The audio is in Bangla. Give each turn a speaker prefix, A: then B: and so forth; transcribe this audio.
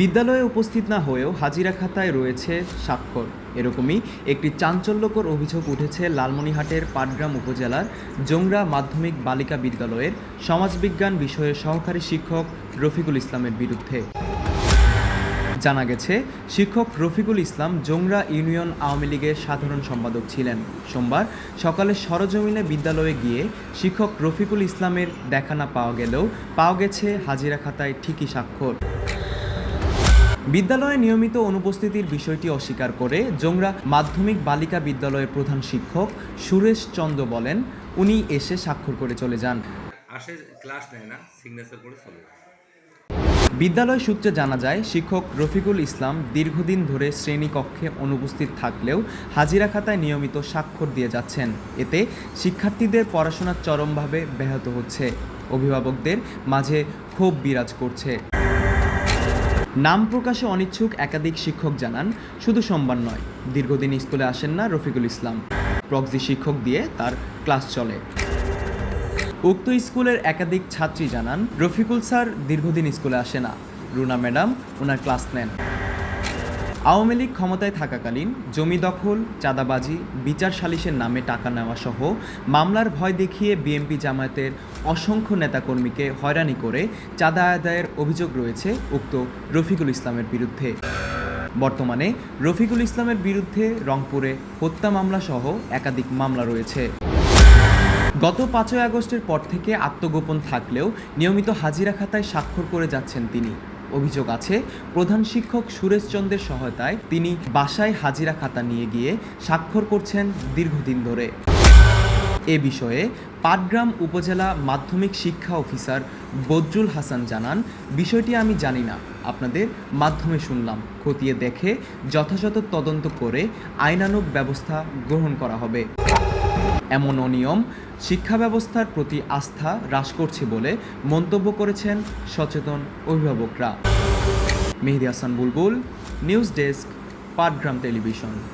A: বিদ্যালয়ে উপস্থিত না হয়েও হাজিরা খাতায় রয়েছে স্বাক্ষর। এরকমই একটি চাঞ্চল্যকর অভিযোগ উঠেছে লালমনিহাটের পাটগ্রাম উপজেলার জোংরা মাধ্যমিক বালিকা বিদ্যালয়ের সমাজবিজ্ঞান বিষয়ের সহকারী শিক্ষক রফিকুল ইসলামের বিরুদ্ধে। জানা গেছে, শিক্ষক রফিকুল ইসলাম জোংরা ইউনিয়ন আওয়ামী লীগের সাধারণ সম্পাদক ছিলেন। সোমবার সকালে সরজমিনে বিদ্যালয়ে গিয়ে শিক্ষক রফিকুল ইসলামের দেখা না পাওয়া গেলেও পাওয়া গেছে হাজিরা খাতায় ঠিকই স্বাক্ষর। বিদ্যালয়ে নিয়মিত অনুপস্থিতির বিষয়টি অস্বীকার করে জোংরা মাধ্যমিক বালিকা বিদ্যালয়ের প্রধান শিক্ষক সুরেশ চন্দ্র বলেন উনি এসে স্বাক্ষর করে চলে যান।
B: আসে ক্লাস নেয় না সিগনেচার করে চলে যায়।
A: বিদ্যালয় সূত্রে জানা যায় শিক্ষক রফিকুল ইসলাম দীর্ঘদিন ধরে শ্রেণীকক্ষে অনুপস্থিত থাকলেও হাজিরা খাতায় নিয়মিত স্বাক্ষর দিয়ে যাচ্ছেন। এতে শিক্ষার্থীদের পড়াশোনা চরমভাবে ব্যাহত হচ্ছে। অভিভাবকদের মাঝে ক্ষোভ বিরাজ করছে। নাম প্রকাশে অনিচ্ছুক একাধিক শিক্ষক জানান, শুধু সম্মান নয়, দীর্ঘদিন স্কুলে আসেন না রফিকুল ইসলাম। প্রক্সি শিক্ষক দিয়ে তার ক্লাস চলে। উক্ত স্কুলের একাধিক ছাত্রী জানান, রফিকুল স্যার দীর্ঘদিন স্কুলে আসে না। রুনা ম্যাডাম, ওনার ক্লাস নেন। আওয়ামী লীগ ক্ষমতায় থাকাকালীন জমি দখল, চাঁদাবাজি, বিচার সালিসের নামে টাকা নেওয়া সহ মামলার ভয় দেখিয়ে বিএনপি জামায়াতের অসংখ্য নেতাকর্মীকে হয়রানি করে চাঁদা আদায়ের অভিযোগ রয়েছে উক্ত রফিকুল ইসলামের বিরুদ্ধে। বর্তমানে রফিকুল ইসলামের বিরুদ্ধে রংপুরে হত্যা মামলা সহ একাধিক মামলা রয়েছে। গত পাঁচই আগস্টের পর থেকে আত্মগোপন থাকলেও নিয়মিত হাজিরা খাতায় স্বাক্ষর করে যাচ্ছেন তিনি। অভিযোগ আছে। প্রধান শিক্ষক সুরেশচন্দ্রের সহায়তায় তিনি বাসায় হাজিরা খাতা নিয়ে গিয়ে স্বাক্ষর করছেন দীর্ঘদিন ধরে। এ বিষয়ে পাটগ্রাম উপজেলা মাধ্যমিক শিক্ষা অফিসার বজরুল হাসান জানান, বিষয়টি আমি জানি না, আপনাদের মাধ্যমে শুনলাম। খতিয়ে দেখে যথাযথ তদন্ত করে আইনানুগ ব্যবস্থা গ্রহণ করা হবে। এমন অনিয়ম শিক্ষা ব্যবস্থার প্রতি আস্থা হ্রাস করছে বলে মন্তব্য করেছেন সচেতন অভিভাবকরা। Mehedi Hasan Bulbul, news desk, Patgram television.